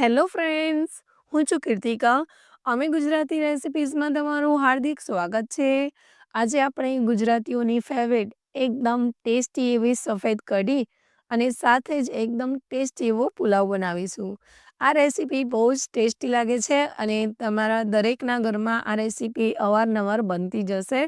Hello friends, હું છું કીર્તિકા. અમે ગુજરાતી રેસિપીઝમાં તમારું હાર્દિક સ્વાગત છે. આજે આપણે ગુજરાતીઓની ફેવરેટ એકદમ ટેસ્ટી એવી સફેદ કઢી અને સાથે જ એકદમ ટેસ્ટી એવો પુલાવ બનાવીશું. આ રેસીપી બહુ જ ટેસ્ટી લાગે છે અને તમારા દરેકના ઘરમાં આ રેસીપી અવારનવાર બનતી જશે.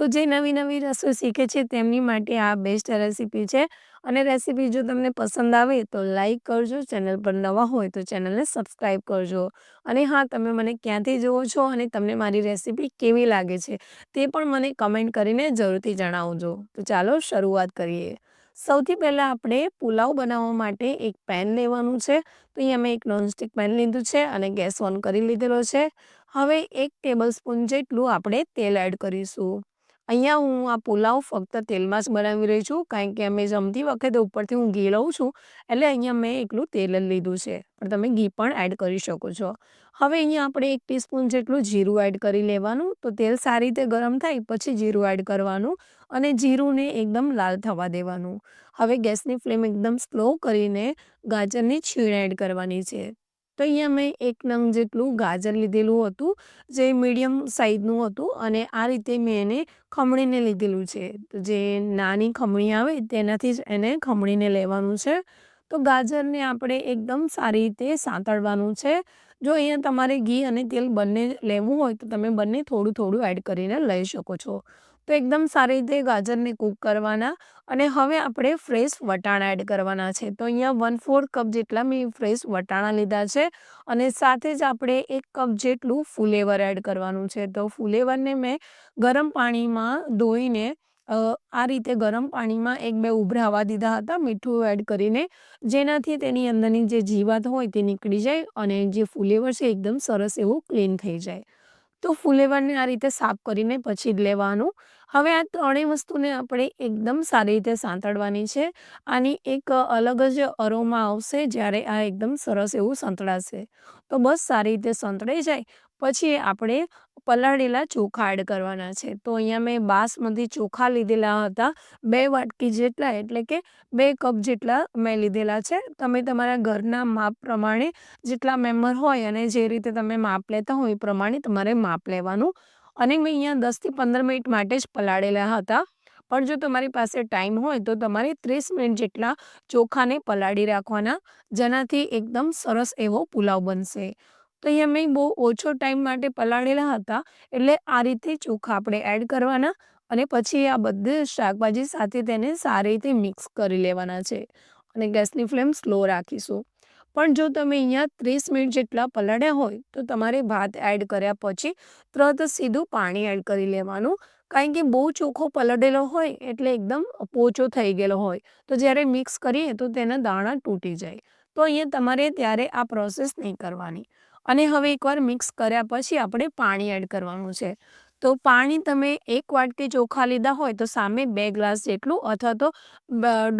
તો જે નવી નવી રસોઈ શીખે છે તેમની માટે આ બેસ્ટ રેસીપી છે. અને રેસીપી જો તમને પસંદ આવે તો લાઈક કરજો, ચેનલ પર નવા હોય તો ચેનલને સબસ્ક્રાઈબ કરજો. અને હા, તમે મને ક્યાંથી જુઓ છો અને તમને મારી રેસીપી કેવી લાગે છે તે પણ મને કમેન્ટ કરીને જરૂરથી જણાવજો. તો ચાલો શરૂઆત કરીએ. સૌથી પહેલાં આપણે પુલાવ બનાવવા માટે એક પેન લેવાનું છે. તો અહીંયા મેં એક નોનસ્ટિક પેન લીધું છે અને ગેસ ઓન કરી લીધેલો છે. હવે એક ટેબલ સ્પૂન જેટલું આપણે તેલ એડ કરીશું. અહીંયા હું આ પુલાવ ફક્ત તેલમાં જ બનાવી રહી છું. કારણ કે અમે જમતી વખતે ઉપરથી હું ઘી લઉં છું, એટલે અહીંયા મેં એકલું તેલ જ લીધું છે. પણ તમે ઘી પણ એડ કરી શકો છો. હવે અહીંયા આપણે એક ટીસ્પૂન જેટલું જીરું એડ કરી લેવાનું. તો તેલ સારી રીતે ગરમ થાય, પછી જીરું એડ કરવાનું અને જીરુંને એકદમ લાલ થવા દેવાનું. હવે ગેસની ફ્લેમ એકદમ સ્લો કરીને ગાજરની છીણ એડ કરવાની છે. તો અહીંયા મેં એક નંગ જેટલું ગાજર લીધેલું હતું, જે મીડિયમ સાઈઝનું હતું અને આ રીતે મેં એને ખમણીને લીધેલું છે. જે નાની ખમણી આવે તેનાથી જ એને ખમણીને લેવાનું છે. તો ગાજરને આપણે એકદમ સારી રીતે સાંતળવાનું છે. જો અહીંયા તમારે ઘી અને તેલ બંને લેવું હોય તો તમે બંને થોડું થોડું એડ કરીને લઈ શકો છો. તો એકદમ સારી રીતે ગાજરને કૂક કરવાના અને હવે આપણે ફ્રેશ વટાણા એડ કરવાના છે. તો અહીંયા વન ફોર્થ કપ જેટલા મેં ફ્રેશ વટાણા લીધા છે અને સાથે જ આપણે એક કપ જેટલું ફુલેવર એડ કરવાનું છે. તો ફુલેવરને મેં ગરમ પાણીમાં ધોઈને આ રીતે ગરમ પાણીમાં એક બે ઉભરાવા દીધા હતા મીઠું એડ કરીને, જેનાથી તેની અંદરની જે જીવાત હોય તે નીકળી જાય અને જે ફુલેવર છે એકદમ સરસ એવું ક્લીન થઈ જાય. તો ફુલેવરને આ રીતે સાફ કરીને પછી જ લેવાનું. હવે આ ત્રણેય વસ્તુને આપણે એકદમ સારી રીતે સાંતળવાની છે. આની એક અલગ જ અરોમા આવશે જ્યારે આ એકદમ સરસ એવું સંતળાશે. તો બસ સારી રીતે સંતળાઈ જાય. પછી આપણે પલાળેલા ચોખા એડ કરવાના છે. તો અહીંયા મેં બાસમતી ચોખા લીધેલા હતા. બે વાટકી જેટલા, એટલે કે બે કપ જેટલા મેં લીધેલા છે. તમે તમારા ઘરના માપ પ્રમાણે જેટલા મેમ્બર હોય અને જે રીતે તમે માપ લેતા હોય એ પ્રમાણે તમારે માપ લેવાનું. અને મેં અહીંયા દસથી પંદર મિનિટ માટે જ પલાળેલા હતા. પણ જો તમારી પાસે ટાઈમ હોય તો તમારે ત્રીસ મિનિટ જેટલા ચોખાને પલાળી રાખવાના, જેનાથી એકદમ સરસ એવો પુલાવ બનશે. તો અહીંયા મેં બહુ ઓછો ટાઈમ માટે પલાળેલા હતા, એટલે આ રીતે ચોખા આપણે એડ કરવાના અને પછી આ બધી શાકભાજી સાથે તેને સારી રીતે મિક્સ કરી લેવાના છે અને ગેસની ફ્લેમ સ્લો રાખીશું. પણ જો તમે અહીંયા ત્રીસ મિનિટ જેટલા પલાળ્યા હોય, તો તમારે ભાત એડ કર્યા પછી તરત સીધું પાણી એડ કરી લેવાનું. કારણ કે બહુ ચોખ્ખો પલળેલો હોય, એટલે એકદમ પોચો થઈ ગયેલો હોય. તો જ્યારે મિક્સ કરીએ, તો તેના દાણા તૂટી જાય. તો અહીંયા તમારે ત્યારે આ પ્રોસેસ નહીં કરવાની. અને હવે એકવાર મિક્સ કર્યા પછી આપણે પાણી એડ કરવાનું છે. તો પાણી તમે એક વાટકી ચોખા લીધા હોય તો સામે બે ગ્લાસ જેટલું અથવા તો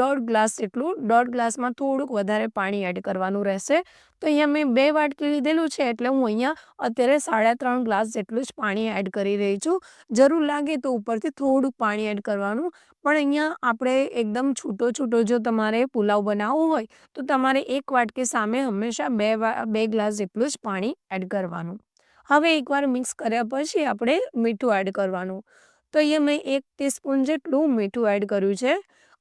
દોઢ ગ્લાસ જેટલું, દોઢ ગ્લાસમાં થોડુંક વધારે પાણી એડ કરવાનું રહેશે. તો અહીંયા મેં બે વાટકી લીધેલું છે એટલે હું અહીંયા અત્યારે સાડા ત્રણ ગ્લાસ જેટલું જ પાણી એડ કરી રહી છું. જરૂર લાગે તો ઉપરથી થોડુંક પાણી એડ કરવાનું. પણ અહીંયા આપણે એકદમ છૂટો છૂટો જો તમારે પુલાવ બનાવવો હોય તો તમારે એક વાટકી સામે હંમેશા બે બે ગ્લાસ જેટલું જ પાણી એડ કરવાનું. હવે એકવાર મિક્સ કર્યા પછી આપણે મીઠું એડ કરવાનું. તો અહીંયા મેં એક ટીસ્પૂન જેટલું મીઠું એડ કર્યું છે.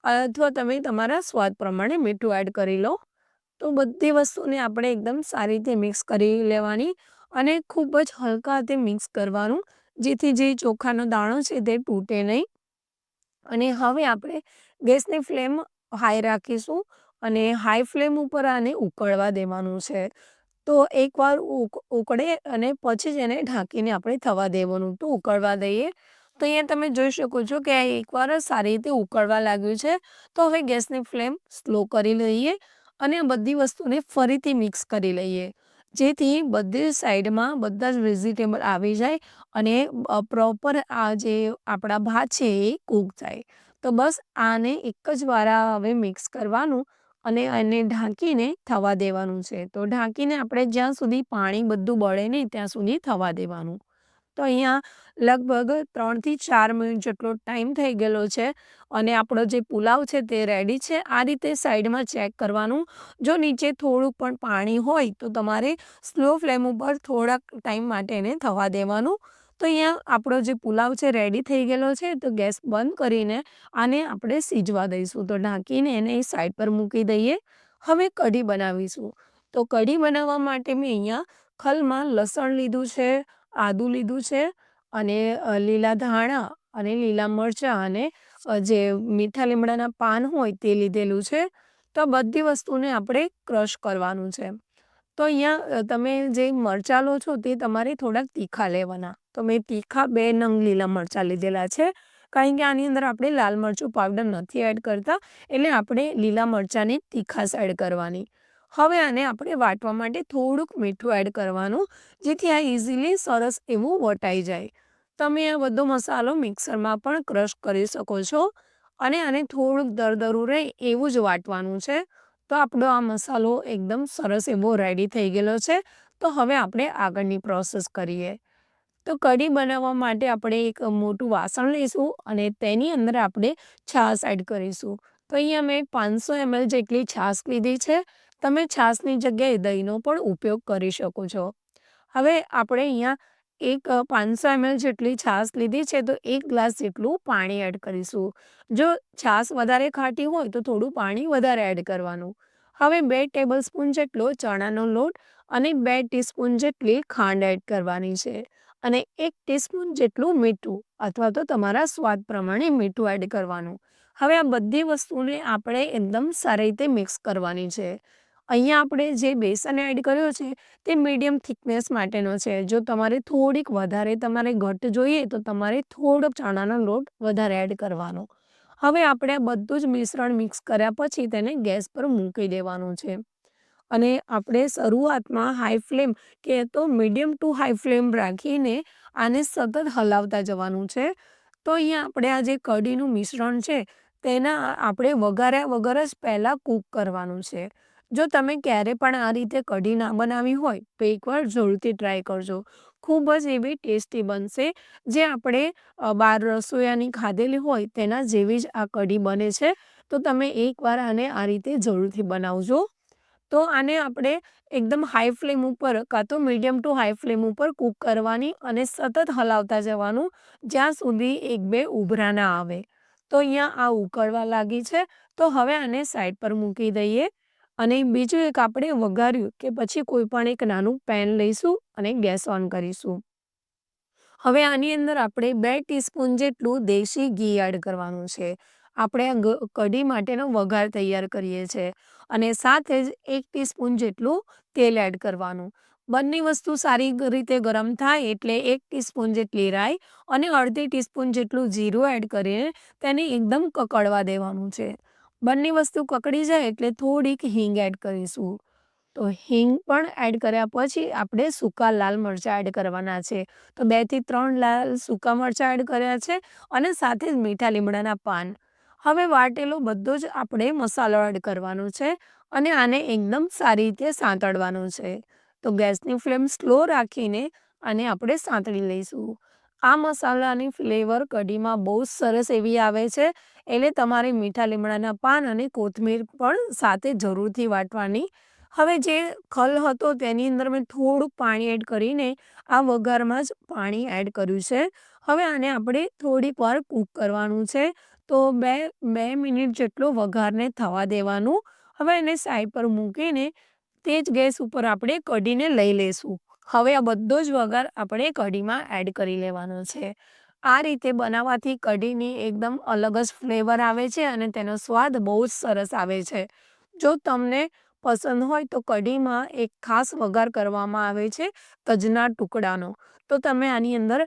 અથવા તમે તમારા સ્વાદ પ્રમાણે મીઠું એડ કરી લો. તો બધી વસ્તુને આપણે એકદમ સારી રીતે મિક્સ કરી લેવાની અને ખૂબ જ હલકા હાથે મિક્સ કરવાનું, જેથી જે ચોખાનો દાણો છે તે તૂટે નહીં. અને હવે આપણે ગેસની ફ્લેમ હાઈ રાખીશું અને હાઈ ફ્લેમ ઉપર આને ઉકળવા દેવાનું છે. તો એકવાર ઉકળે અને પછી જ એને ઢાંકીને આપણે થવા દેવાનું. તો ઉકળવા દઈએ. તો અહીંયા તમે જોઈ શકો છો કે આ એકવાર સારી રીતે ઉકળવા લાગ્યું છે. તો હવે ગેસની ફ્લેમ સ્લો કરી લઈએ અને બધી વસ્તુને ફરીથી મિક્સ કરી લઈએ. જેથી બધી સાઈડમાં બધા જ વેજીટેબલ આવી જાય અને પ્રોપર આ જે આપણા ભાત છે એ કૂક થાય તો બસ આને એક જ વાર હવે મિક્સ કરવાનું. અને એને ઢાંકીને થવા દેવાનું છે. તો ઢાંકીને આપણે જ્યાં સુધી પાણી બધું બળે નહીં, ત્યાં સુધી થવા દેવાનું. તો અહીંયા લગભગ ત્રણથી ચાર મિનિટ જેટલો ટાઈમ થઈ ગયેલો છે અને આપણો જે પુલાવ છે તે રેડી છે. આ રીતે સાઈડમાં ચેક કરવાનું. જો નીચે થોડુંક પણ પાણી હોય તો તમારે સ્લો ફ્લેમ ઉપર થોડાક ટાઈમ માટે એને થવા દેવાનું. તો અહીંયા આપણો જે પુલાવ છે રેડી થઈ ગયેલો છે, તો ગેસ બંધ કરીને આને આપણે સીજવા દઈશું. તો ઢાંકીને એને સાઈડ પર મૂકી દઈએ. હવે કઢી બનાવીશું. તો કઢી બનાવવા માટે મેં અહીંયા ખલમાં લસણ લીધું છે, આદું લીધું છે અને લીલા ધાણા અને લીલા મરચાં અને જે મીઠા લીમડાના પાન હોય તે લીધેલું છે. તો બધી વસ્તુને આપણે ક્રશ કરવાનું છે. તો અહીંયા તમે જે મરચાં લો છો તે તમારે થોડાક તીખા લેવાના. તો મેં તીખા બે નંગ લીલા મરચાં લીધેલા છે. કારણ કે આની અંદર આપણે લાલ મરચું પાવડર નથી એડ કરતા, એટલે આપણે લીલા મરચાંની તીખાશ એડ કરવાની. હવે આને આપણે વાટવા માટે થોડુંક મીઠું એડ કરવાનું, જેથી આ ઇઝીલી સરસ એવું વટાઈ જાય. તમે આ બધો મસાલો મિક્સરમાં પણ ક્રશ કરી શકો છો અને આને થોડુંક દરદરું રહે એવું જ વાટવાનું છે. તો આપણો આ મસાલો એકદમ સરસ એવો રેડી થઈ ગયેલો છે. તો હવે આપણે આગળની પ્રોસેસ કરીએ. તો કઢી બનાવવા માટે આપણે એક મોટું વાસણ લઈશું અને તેની અંદર આપણે છાશ એડ કરીશું. તો અહીંયા મેં પાંચસો એમએલ જેટલી છાશ લીધી છે. તમે છાશની જગ્યાએ દહીંનો પણ ઉપયોગ કરી શકો છો. હવે આપણે અહીંયા એક પાંચસો એમએલ જેટલી છાશ લીધી છે તો એક ગ્લાસ જેટલું પાણી એડ કરીશું. જો છાશ વધારે ખાટી હોય તો થોડું પાણી વધારે એડ કરવાનું. હવે બે ટેબલ સ્પૂન જેટલો ચણાનો લોટ અને બે ટીસ્પૂન જેટલી ખાંડ એડ કરવાની છે. અને એક ટીસ્પૂન જેટલું મીઠું, અથવા તો તમારા સ્વાદ પ્રમાણે મીઠું એડ કરવાનું. હવે આ બધી વસ્તુને આપણે એકદમ સારી રીતે મિક્સ કરવાની છે. અહીંયા આપણે જે બેસન એડ કર્યો છે, તે મીડિયમ થિકનેસ માટેનો છે. જો તમારે થોડીક વધારે તમારે ઘટ જોઈએ, તો તમારે થોડોક ચણાનો લોટ વધારે એડ કરવાનો. હવે આપણે આ બધું જ મિશ્રણ મિક્સ કર્યા પછી તેને ગેસ પર મૂકી દેવાનું છે. અને આપણે શરૂઆતમાં હાઈ ફ્લેમ કે તો મીડિયમ ટુ હાઈ ફ્લેમ રાખીને આને સતત હલાવતા જવાનું છે. તો અહીંયા આપણે આ જે કઢીનું મિશ્રણ છે, તેના આપણે વઘાર્યા વગર જ પહેલાં કૂક કરવાનું છે. જો તમે ક્યારે પણ આ રીતે કઢી ના બનાવી હોય, તો એકવાર જરૂરથી ટ્રાય કરજો. ખૂબ જ એવી ટેસ્ટી બનશે, જે આપણે બહાર રસોઈયાની ખાધેલી હોય, તેના જેવી જ આ કઢી બને છે. તો તમે એકવાર આને આ રીતે જરૂરથી બનાવજો. તો આને આપણે એકદમ હાઈ ફ્લેમ ઉપર કાં તો મીડિયમ ટુ હાઈ ફ્લેમ ઉપર કૂક કરવાની અને સતત હલાવતા જવાનું જ્યાં સુધી એક બે ઉભરા ના આવે. તો અહીંયા આ ઉકળવા લાગી છે. તો હવે આને સાઈડ પર મૂકી દઈએ અને બીજું એક આપણે વઘાર્યું કે પછી કોઈ પણ એક નાનું પેન લઈશું અને ગેસ ઓન કરીશું. હવે આની અંદર આપણે બે ટીસ્પૂન જેટલું દેશી ઘી એડ કરવાનું છે. આપણે કઢી માટેનો વઘાર તૈયાર કરીએ છીએ અને સાથે જ એક ટીસ્પૂન જેટલું તેલ એડ કરવાનું. બંને વસ્તુ સારી રીતે ગરમ થાય એટલે એક ટીસ્પૂન જેટલી રાઈ અને અડધી ટીસ્પૂન જેટલું જીરું એડ કરીને તેને એકદમ કકડવા દેવાનું છે. બંને વસ્તુ કકડી જાય એટલે થોડીક હિંગ એડ કરીશું. તો હિંગ પણ એડ કર્યા પછી આપણે સૂકા લાલ મરચાં એડ કરવાના છે. તો બેથી ત્રણ લાલ સૂકા મરચાં એડ કર્યા છે અને સાથે જ મીઠા લીમડાના પાન. હવે વાટેલો બધો જ આપણે મસાલો એડ કરવાનો છે અને આને એકદમ સારી રીતે સાંતળવાનો છે. તો ગેસની ફ્લેમ સ્લો રાખીને આને આપણે સાંતળી લઈશું. આ મસાલાની ફ્લેવર કઢીમાં બહુ સરસ એવી આવે છે એટલે તમારે મીઠા લીમડાના પાન અને કોથમીર પણ સાથે જરૂરથી વાટવાની. હવે જે ખલ હતો તેની અંદર મેં થોડુંક પાણી એડ કરીને આ વઘારમાં જ પાણી એડ કર્યું છે. હવે આને આપણે થોડીક વાર કૂક કરવાનું છે. તો બે બે મિનિટ જેટલો વઘારને થવા દેવાનું. હવે એને સાઈડ પર મૂકીને તે જ ગેસ ઉપર આપણે કઢીને લઈ લઈશું હવે આ બધો જ વઘાર આપણે કઢીમાં એડ કરી લેવાનો છે. આ રીતે બનાવવાથી કઢીની એકદમ અલગ જ ફ્લેવર આવે છે અને તેનો સ્વાદ બહુ જ સરસ આવે છે. જો તમને પસંદ હોય તો કઢીમાં એક ખાસ વઘાર કરવામાં આવે છે, તજના ટુકડાનો. તો તમે આની અંદર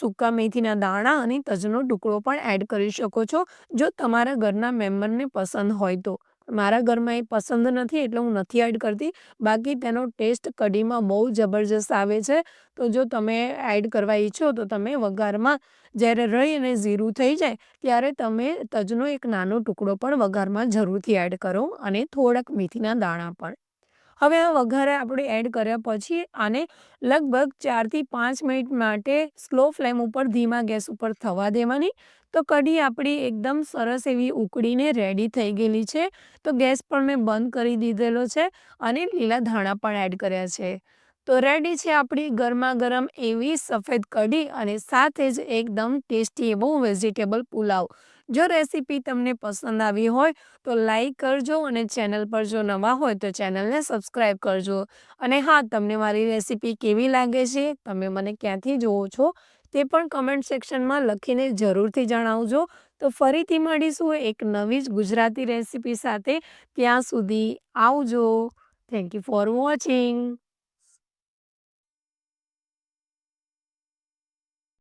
સૂકા મેથીના દાણા અને તજનો ટુકડો પણ એડ કરી શકો છો, જો તમારા ઘરના મેમ્બરને પસંદ હોય તો. મારા ઘરમાં એ પસંદ નથી એટલે હું નથી એડ કરતી. બાકી તેનો ટેસ્ટ કઢીમાં બહુ જબરજસ્ત આવે છે. તો જો તમે એડ કરવા ઈચ્છો તો તમે વઘારમાં જ્યારે રહી અને ઝીરું થઈ જાય, ત્યારે તમે તજનો એક નાનો ટુકડો પણ વઘારમાં જરૂરથી એડ કરો અને થોડાક મેથીના દાણા પણ. હવે આ વઘારે આપણે એડ કર્યા પછી આને લગભગ ચારથી પાંચ મિનિટ માટે સ્લો ફ્લેમ ઉપર ધીમા ગેસ ઉપર થવા દેવાની. તો કઢી આપણી એકદમ સરસ એવી ઉકળીને રેડી થઈ ગયેલી છે. તો ગેસ પણ મેં બંધ કરી દીધેલો છે અને લીલા ધાણા પણ એડ કર્યા છે. તો રેડી છે આપણી ગરમા ગરમ એવી સફેદ કઢી અને સાથે જ એકદમ ટેસ્ટી એવો વેજીટેબલ પુલાવ. જો રેસીપી તમને પસંદ આવી હોય તો લાઈક કરજો અને ચેનલ પર જો નવા હોય તો ચેનલને સબસ્ક્રાઈબ કરજો. અને હા, તમને મારી રેસીપી કેવી લાગે છે, તમે મને ક્યાંથી જુઓ છો, તે પણ કમેન્ટ સેક્શનમાં લખીને જરૂરથી જણાવજો. તો ફરીથી મળીશું એક નવી જ ગુજરાતી રેસીપી સાથે. ત્યાં સુધી આવજો. Thank you for watching